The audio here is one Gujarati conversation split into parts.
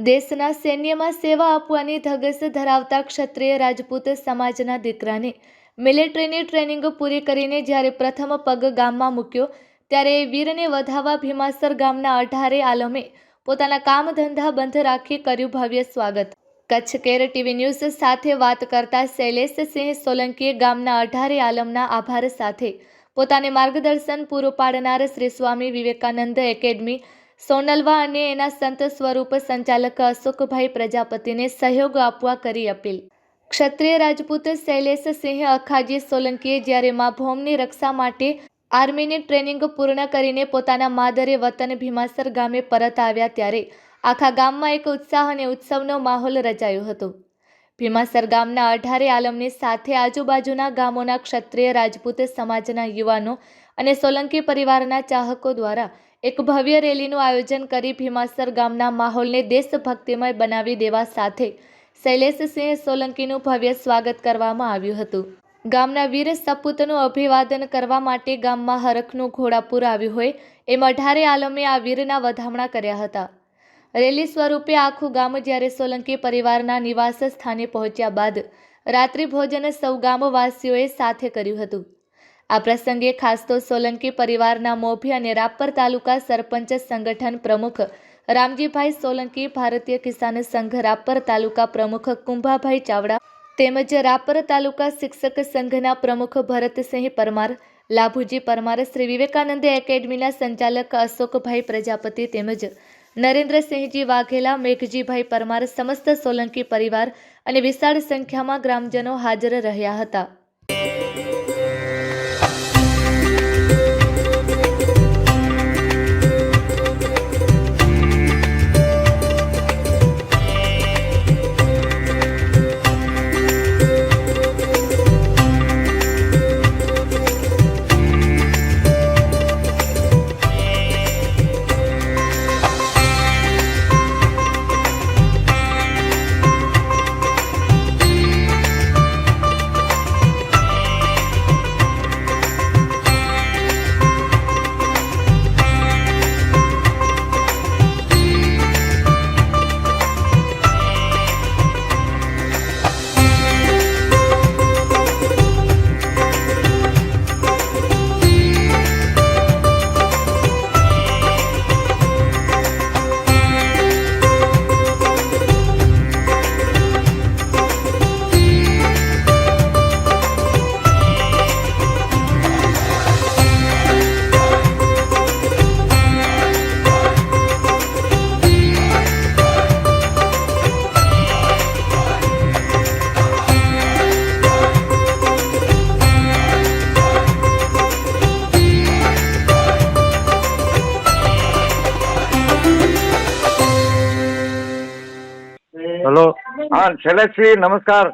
દેશના સૈન્યમાં સેવા આપવાની ધગસ ધરાવતા ક્ષત્રિય રાજપૂત સમાજના દીકરાને મિલિટરીની ટ્રેનિંગ પૂરી કરીને જ્યારે પ્રથમ પગ ગામમાં મૂક્યો, ત્યારે વીરને વધાવવા ભીમાસર ગામના અઢારે આલમે પોતાના કામ ધંધા બંધ રાખી કર્યું ભવ્ય સ્વાગત. કચ્છ કેર ટીવી ન્યૂઝ સાથે વાત કરતા શૈલેષસિંહ સોલંકીએ ગામના અઢારે આલમના આભાર સાથે પોતાને માર્ગદર્શન પૂરું પાડનાર શ્રી સ્વામી વિવેકાનંદ એકેડમી સોનલવા અને એના સંત સ્વરૂપ સંચાલક અશોકભાઈ પ્રજાપતિને સહયોગ આપવા કરી અપીલ. ક્ષત્રિય રાજપૂત શૈલેષસિંહ અખાજી સોલંકીએ જ્યારે મા ભૌમની રક્ષા માટે આર્મીની ટ્રેનિંગ પૂર્ણ કરીને પોતાના માદરે વતન ભીમાસર ગામે પરત આવ્યા ત્યારે આખા ગામમાં એક ઉત્સાહ અને ઉત્સવનો માહોલ રચાયો હતો. ભીમાસર ગામના અઢારે આલમની સાથે આજુબાજુના ગામોના ક્ષત્રિય રાજપૂત સમાજના યુવાનો અને સોલંકી પરિવારના ચાહકો દ્વારા એક ભવ્ય રેલીનું આયોજન કરી ભીમાસર ગામના માહોલને દેશભક્તિમય બનાવી દેવા સાથે શૈલેષસિંહ સોલંકીનું ભવ્ય સ્વાગત કરવામાં આવ્યું હતું. ગામના વીર સપૂતનું અભિવાદન કરવા માટે ગામમાં હરખનું ઘોડાપુર આવ્યું હોય એમ અઢારે આલમે આ વીરના વધામણા કર્યા હતા. રેલી સ્વરૂપે આખું ગામ જ્યારે સોલંકી પરિવારના નિવાસ સ્થાને પહોંચ્યા બાદ રાત્રિ ભોજન સૌ ગામવાસીઓએ સાથે કર્યું હતું. આ પ્રસંગે ખાસ તો સોલંકી પરિવારના મોભી અને રાપર તાલુકા સરપંચ સંગઠન પ્રમુખ રામજીભાઈ સોલંકી, ભારતીય કિસાન સંઘ રાપર તાલુકા પ્રમુખ કુંભાભાઈ ચાવડા તેમજ રાપર તાલુકા શિક્ષક સંઘના પ્રમુખ ભરતસિંહ પરમાર, લાભુજી પરમાર, શ્રી વિવેકાનંદ એકેડમીના સંચાલક અશોકભાઈ પ્રજાપતિ તેમજ નરેન્દ્રસિંહજી વાઘેલા, મેઘજીભાઈ પરમાર, સમસ્ત સોલંકી પરિવાર અને વિશાળ સંખ્યામાં ગ્રામજનો હાજર રહ્યા હતા. હલો. હા શૈલેષજી નમસ્કાર.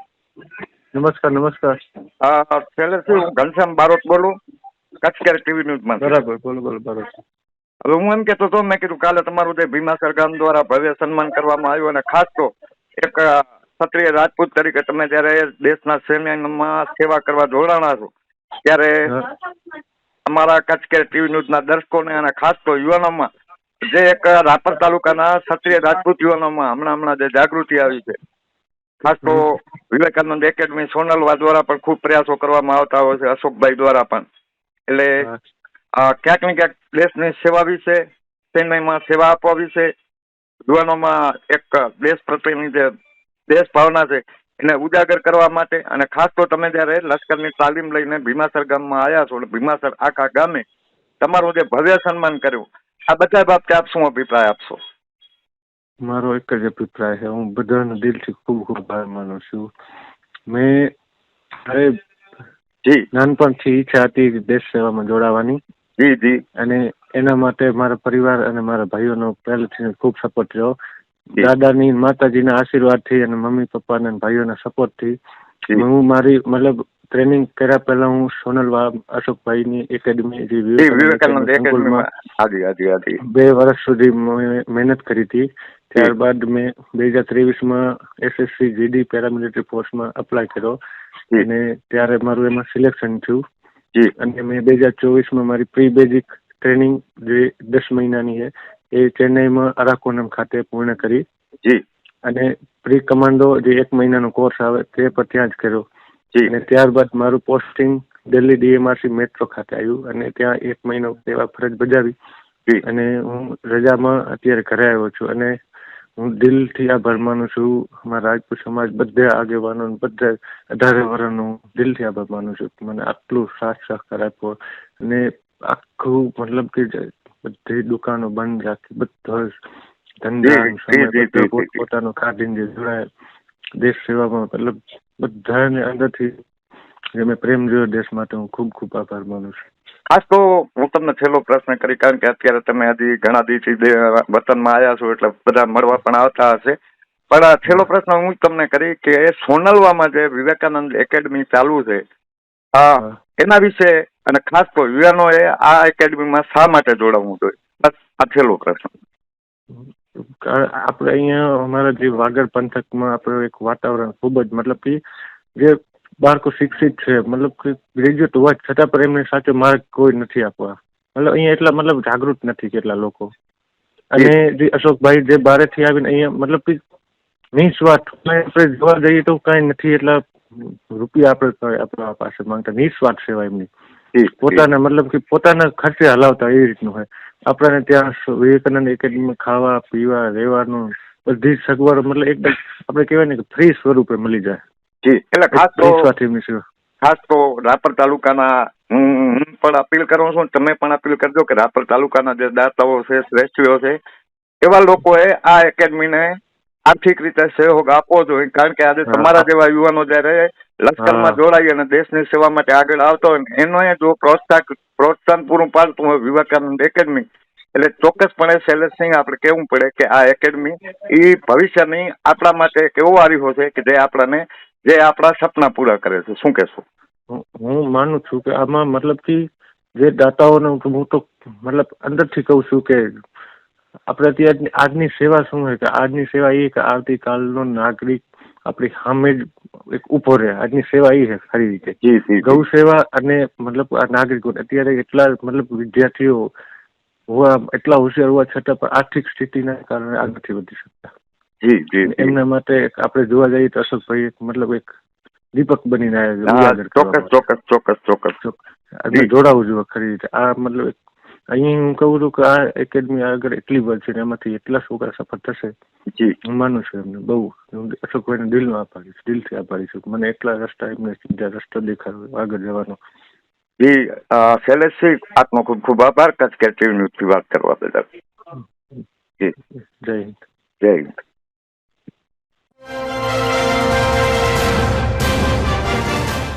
નમસ્કાર નમસ્કાર. હા શૈલેષજી હું ઘનશ્યામ બારોટ બોલું. કચ્છ કેર ટીવી ન્યૂઝમાં. બરાબર બોલો બોલો બરાબર હવે હું એમ કહેતો હતો મેં કીધું કાલે તમારું જે ભીમા સરગામ દ્વારા ભવ્ય સન્માન કરવામાં આવ્યું અને ખાસ તો એક ક્ષત્રિય રાજપૂત તરીકે તમે જ્યારે દેશના સૈન્યમાં સેવા કરવા જોડાણા છો ત્યારે અમારા કચ્છ કેર ટીવી ન્યૂઝના દર્શકોને અને ખાસ તો યુવાનોમાં જે એક રાપર તાલુકાના ક્ષત્રિય રાજપૂત યુવાનોમાં હમણાં હમણાં જે જાગૃતિ આવી છે. ખાસ તો વિવેકાનંદ એકેડમી સોનલવા દ્વારા પણ ખૂબ પ્રયાસો કરવામાં આવતા હોય છે અશોકભાઈ દ્વારા પણ. એટલે ક્યાંક ને ક્યાંક દેશની સેવા વિશે ચેન્નઈમાં સેવા આપવા વિશે યુવાનોમાં એક દેશ પ્રત્યેની જે દેશ ભાવના છે એને ઉજાગર કરવા માટે અને ખાસ તો તમે જયારે લશ્કરની તાલીમ લઈને ભીમાસર ગામમાં આવ્યા છો ભીમાસર આખા ગામે તમારું જે ભવ્ય સન્માન કર્યું આ બધા બાબતે આપ શું અભિપ્રાય આપશો. મારો એક જ અભિપ્રાય છે. હું બધાનો દિલથી ખૂબ ખૂબ આભાર માનું છું. મેં મારે જી. નાનપણથી ઈચ્છા હતી દેશ સેવામાં જોડાવાની. જી જી. અને એના માટે મારા પરિવાર અને મારા ભાઈઓનો પહેલેથી ખૂબ સપોર્ટ રહ્યો. દાદાની માતાજીના આશીર્વાદથી અને મમ્મી પપ્પાના ભાઈઓના સપોર્ટથી હું મારી મતલબ ટ્રેનિંગ કર્યા પહેલા હું સોનલવા અશોકભાઈની એકેડમી જે વિવેકાનંદ હાજી હાજી હાજી. બે વર્ષ સુધી મેં મહેનત કરી હતી. ત્યારબાદ મેં બે હજાર ત્રેવીસમાં એસએસસી જીડી પેરામિલિટરી ફોર્સમાં અપ્લાય કર્યો. અને ત્યારે મારું એમાં સિલેક્શન થયું. અને મેં બે હજાર ચોવીસમાં મારી પ્રી બેઝિક ટ્રેનિંગ જે દસ મહિનાની છે એ ચેન્નઈમાં અરાકોનમ ખાતે પૂર્ણ કરી. અને પ્રી કમાન્ડો જે એક મહિનાનો કોર્સ આવે તે પર ત્યાં જ કર્યો. અને ત્યારબાદ મારું પોસ્ટિંગ દિલ્હી ડીએમઆરસી મેટ્રો ખાતે આવ્યું અને ત્યાં એક મહિનો સેવા ફરજ બજાવી. અને હું રજામાં અત્યારે ઘરે આવ્યો છું અને હું દિલથી આભાર માનું છું. મારા રાજપૂત સમાજ બધા આગેવાનો બધા અઢારે વર્ષનું દિલથી આભાર માનું છું. મને આટલું સાથ સહકાર આપ્યો અને આખું મતલબ કે બધી દુકાનો બંધ રાખી બધો ધંધા પોતપોતાનું કાઢીને જોડાય. દેશ સેવામાં મતલબ બધાને અંદરથી જે મેં પ્રેમ જોયો દેશ માટે હું ખૂબ ખૂબ આભાર માનું છું. ખાસ તો હું તમને છેલ્લો પ્રશ્ન કરી કારણ કે અત્યારે તમે હજી ઘણા દિવસથી વતનમાં આવ્યા છો એટલે બધા મળવા પણ આવતા હશે. પણ આ છેલ્લો પ્રશ્ન હું તમને કરી કે સોનલવામાં જે વિવેકાનંદ એકેડમી ચાલુ છે. એના વિશે અને ખાસ તો યુવાનોએ આ એકેડમીમાં શા માટે જોડાવવું જોઈએ? બસ આ છેલ્લો પ્રશ્ન. આપણે અહીંયા અમારા જે વાગડ પંથકમાં આપણે એક વાતાવરણ ખૂબ જ મતલબ કે જે બાળકો શિક્ષિત છે મતલબ કે ગ્રેજ્યુએટ હોવા છતાં પણ એમને સાચો માર્ગ કોઈ નથી આપવા. મતલબ અહીંયા એટલા મતલબ જાગૃત નથી કેટલા લોકો. અને જે અશોકભાઈ જે બારેથી આવીને અહીંયા મતલબ કે નિસ્વાર્થ આપણે જોવા જઈએ તો કાંઈ નથી એટલા રૂપિયા આપણે આપણા પાસે માંગતા. નિસ્વાર્થ સેવા એમની. પોતાના મતલબ કે પોતાના ખર્ચે હલાવતા એ રીતનું હોય. આપણને ત્યાં વિવેકાનંદ એકેડમીમાં ખાવા પીવા રહેવાનું બધી સગવડો મતલબ એકદમ આપણે કહેવાય ને કે ફ્રી સ્વરૂપે મળી જાય. જી એટલે ખાસ તો ખાસ તો રાપર તાલુકાના હું પણ અપીલ કરું છું તમે પણ અપીલ કરજો કે રાપર તાલુકાના જે દાતાઓ છે શ્રેષ્ઠીઓ છે એવા લોકોએ આ એકેડમીને આર્થિક રીતે સહયોગ આપવો જોઈએ. કારણ કે આજે તમારા જેવા યુવાનો જયારે લશ્કરમાં જોડાઈ અને દેશની સેવા માટે આગળ આવતો હોય એનો જો પ્રોત્સાહન પ્રોત્સાહન પૂરું પાડતું હોય વિવેકાનંદ એકેડમી. એટલે ચોક્કસપણે શૈલેષસિંહ આપણે કહેવું પડે કે આ એકેડમી એ ભવિષ્યની આપણા માટે એક એવો વારીહો છે કે જે આપણને જે આપણા સપના પૂરા કરે છે. શું કહેશો? હું હું માનું છું કે આમાં મતલબ કે જે દાતાઓને હું તો મતલબ અંદરથી કહું છું કે આપણે અત્યારે આજની સેવા શું છે કે આજની સેવા એ કે આવતીકાલનો નાગરિક આપણી સામે જ એક ઊભો રહે. આજની સેવા એ છે ખરી રીતે. ગૌ સેવા અને મતલબ આ નાગરિકો અત્યારે એટલા મતલબ વિદ્યાર્થીઓ હોવા એટલા હોશિયાર હોવા છતાં પણ આર્થિક સ્થિતિના કારણે આગળ નથી વધી શકતા. એમના માટે આપણે જોવા જઈએ તો અશોકભાઈ મતલબ એક દીપક બનીને આવ્યા ચોક્કસ ચોક્કસ ચોક્કસ ચોક્કસ. જોડાવું જોઈએ ખરી રીતે. આ મતલબ અહીં હું કહું છું કે આ એકેડમી આગળ એટલી બધી છે એમાંથી એટલા છોકરા સફળ થશે. જી. હું માનું છું એમને બહુ. અશોક કોઈને દિલનો આભારી છું દિલથી આભારી છું મને એટલા રસ્તા એમને સીધા રસ્તો દેખાડ્યો આગળ જવાનો. જી શૈલેષસિંહ આપનો ખૂબ ખૂબ આભાર. કચ્છ કેટરી ન્યૂઝથી વાત કરવા બદલ. જય હિન્દ. જય હિન્દ.